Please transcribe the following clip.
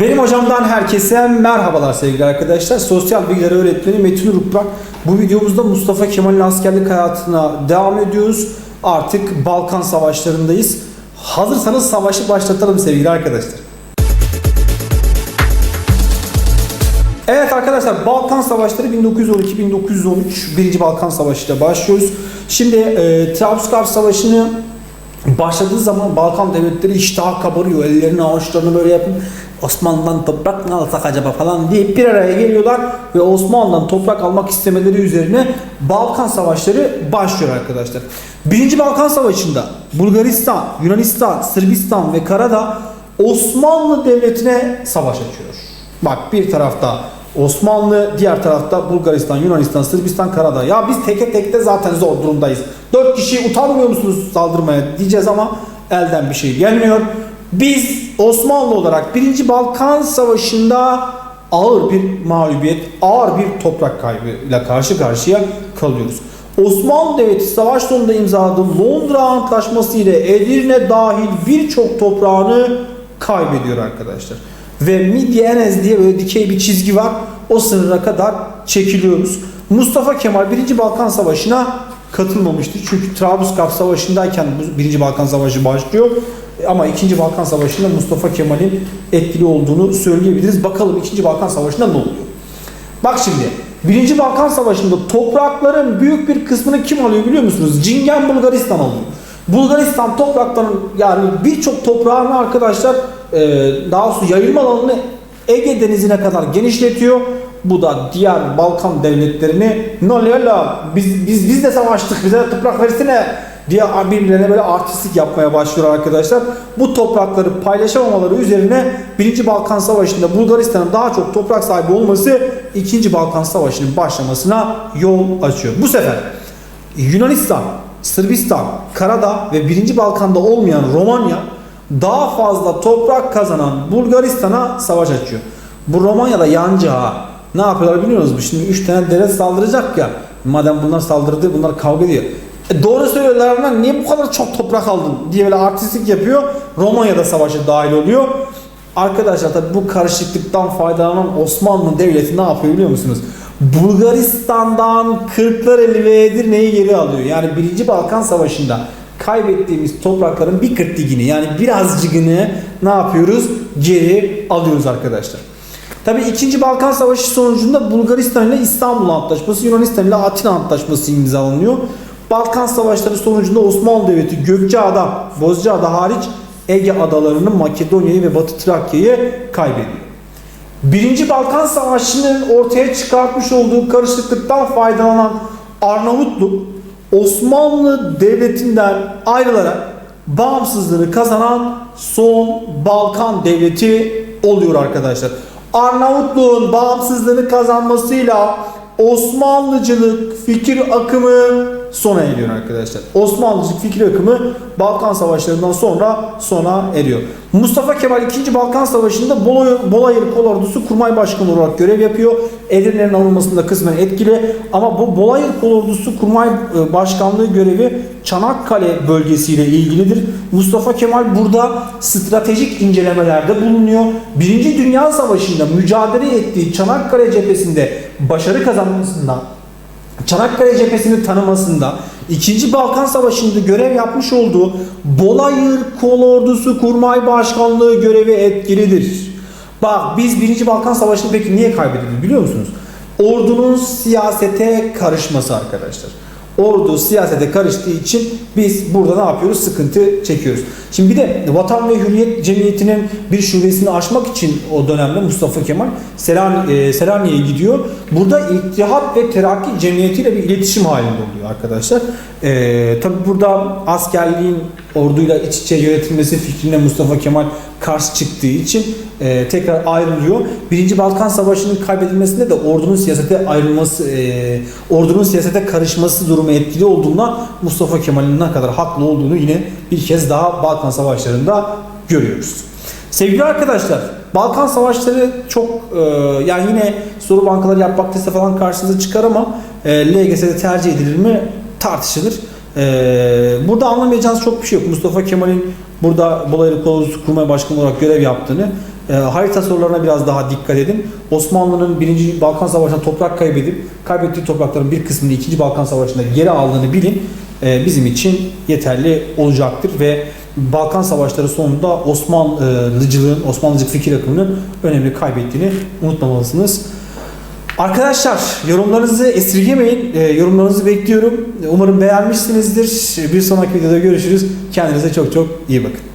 Benim hocamdan herkese merhabalar sevgili arkadaşlar. Sosyal bilgiler öğretmeni Metin Ruprak. Bu videomuzda Mustafa Kemal'in askerlik hayatına devam ediyoruz. Artık Balkan savaşlarındayız. Hazırsanız savaşı başlatalım sevgili arkadaşlar. Evet arkadaşlar Balkan Savaşları 1912-1913 1. Balkan Savaşı ile başlıyoruz. Şimdi e, Trablusgarp Savaşı'nı başladığı zaman Balkan devletleri iştah kabarıyor. Ellerini avuçlarını böyle yapıp Osmanlı'dan toprak mı alsak acaba falan deyip bir araya geliyorlar ve Osmanlı'dan toprak almak istemeleri üzerine Balkan Savaşları başlıyor arkadaşlar. Birinci Balkan Savaşı'nda Bulgaristan, Yunanistan, Sırbistan ve Karadağ Osmanlı Devleti'ne savaş açıyor. Bak bir tarafta Osmanlı, diğer tarafta Bulgaristan, Yunanistan, Sırbistan, Karadağ. Ya biz teke tekte zaten zor durumdayız. Dört kişi utanmıyor musunuz saldırmaya diyeceğiz ama elden bir şey gelmiyor. Biz Osmanlı olarak 1. Balkan Savaşı'nda ağır bir mağlubiyet, ağır bir toprak kaybıyla karşı karşıya kalıyoruz. Osmanlı Devleti savaş sonunda imzaladığı Londra Antlaşması ile Edirne dahil birçok toprağını kaybediyor arkadaşlar. Ve Midye Enez diye böyle dikey bir çizgi var. O sınıra kadar çekiliyoruz. Mustafa Kemal 1. Balkan Savaşı'na katılmamıştı. Çünkü Trablusgarp Savaşı'ndayken bu 1. Balkan Savaşı başlıyor. Ama 2. Balkan Savaşı'nda Mustafa Kemal'in etkili olduğunu söyleyebiliriz. Bakalım 2. Balkan Savaşı'nda ne oluyor? Bak şimdi 1. Balkan Savaşı'nda toprakların büyük bir kısmını kim alıyor biliyor musunuz? Cingen Bulgaristan alıyor. Bulgaristan toprakların yani birçok toprağını arkadaşlar e, daha doğrusu yayılma alanını Ege Denizi'ne kadar genişletiyor. Bu da diğer Balkan devletlerini ne oluyor la biz, biz, biz de savaştık bize de toprak versene diye birbirlerine böyle artistlik yapmaya başlıyor arkadaşlar. Bu toprakları paylaşamamaları üzerine 1. Balkan Savaşı'nda Bulgaristan'ın daha çok toprak sahibi olması 2. Balkan Savaşı'nın başlamasına yol açıyor. Bu sefer Yunanistan, Sırbistan, Karadağ ve 1. Balkan'da olmayan Romanya daha fazla toprak kazanan Bulgaristan'a savaş açıyor. Bu Romanya'da yancı ha. Ne yapıyorlar biliyor musunuz? Şimdi 3 tane devlet saldıracak ya. Madem bunlar saldırdı bunlar kavga ediyor. E doğru söylüyorlar lan niye bu kadar çok toprak aldın diye böyle artistlik yapıyor. Romanya'da savaşa dahil oluyor. Arkadaşlar tabi bu karışıklıktan faydalanan Osmanlı Devleti ne yapıyor biliyor musunuz? Bulgaristan'dan Kırklar ve Edirne'yi geri alıyor. Yani 1. Balkan Savaşı'nda kaybettiğimiz toprakların bir kırkligini yani birazcıkını ne yapıyoruz? Geri alıyoruz arkadaşlar. Tabi 2. Balkan Savaşı sonucunda Bulgaristan ile İstanbul Antlaşması, Yunanistan ile Atina Antlaşması imzalanıyor. Balkan Savaşları sonucunda Osmanlı Devleti Gökçeada, Bozcaada hariç Ege adalarını Makedonya'yı ve Batı Trakya'yı kaybediyor. Birinci Balkan Savaşı'nın ortaya çıkartmış olduğu karışıklıktan faydalanan Arnavutluk Osmanlı Devleti'nden ayrılarak bağımsızlığını kazanan son Balkan devleti oluyor arkadaşlar. Arnavutluğun bağımsızlığını kazanmasıyla Osmanlıcılık fikir akımı sona eriyor arkadaşlar. Osmanlıcılık fikir akımı Balkan Savaşlarından sonra sona eriyor. Mustafa Kemal 2. Balkan Savaşı'nda Bolayır Kolordusu Kurmay Başkanı olarak görev yapıyor. Edirne'nin alınmasında kısmen etkili ama bu Bolayır Kolordusu Kurmay e, Başkanlığı görevi Çanakkale bölgesiyle ilgilidir. Mustafa Kemal burada stratejik incelemelerde bulunuyor. Birinci Dünya Savaşı'nda mücadele ettiği Çanakkale cephesinde başarı kazanmasında Çanakkale cephesini tanımasında, 2. Balkan Savaşı'nda görev yapmış olduğu Bolayır Kolordusu Kurmay Başkanlığı görevi etkilidir. Bak biz 1. Balkan Savaşı'nı peki niye kaybedildi biliyor musunuz? Ordunun siyasete karışması arkadaşlar. Ordu siyasete karıştığı için biz burada ne yapıyoruz? Sıkıntı çekiyoruz. Şimdi bir de Vatan ve Hürriyet Cemiyeti'nin bir şubesini açmak için o dönemde Mustafa Kemal Selam, e, Selanik'e gidiyor. Burada İttihat ve Terakki Cemiyeti ile bir iletişim halinde oluyor arkadaşlar. E, Tabi burada askerliğin orduyla iç içe yönetilmesi fikrine Mustafa Kemal karşı çıktığı için e, tekrar ayrılıyor. Birinci Balkan Savaşı'nın kaybedilmesinde de ordunun siyasete ayrılması, e, ordunun siyasete karışması durumu etkili olduğuna Mustafa Kemal'in ne kadar haklı olduğunu yine bir kez daha Balkan Savaşları'nda görüyoruz. Sevgili arkadaşlar, Balkan Savaşları çok e, yani yine soru bankaları yapmak testi falan karşınıza çıkar ama e, LGS'de tercih edilir mi tartışılır. E, burada anlamayacağınız çok bir şey yok. Mustafa Kemal'in burada Bolayır Kolosu Kurmay Başkanı olarak görev yaptığını e, harita sorularına biraz daha dikkat edin. Osmanlı'nın 1. Balkan Savaşı'nda toprak kaybedip kaybettiği toprakların bir kısmını 2. Balkan Savaşı'nda geri aldığını bilin. E, bizim için yeterli olacaktır ve Balkan Savaşları sonunda Osmanlıcılığın, Osmanlıcılık fikir akımının önemli kaybettiğini unutmamalısınız. Arkadaşlar yorumlarınızı esirgemeyin. E, yorumlarınızı bekliyorum. Umarım beğenmişsinizdir. Bir sonraki videoda görüşürüz. Kendinize çok çok iyi bakın.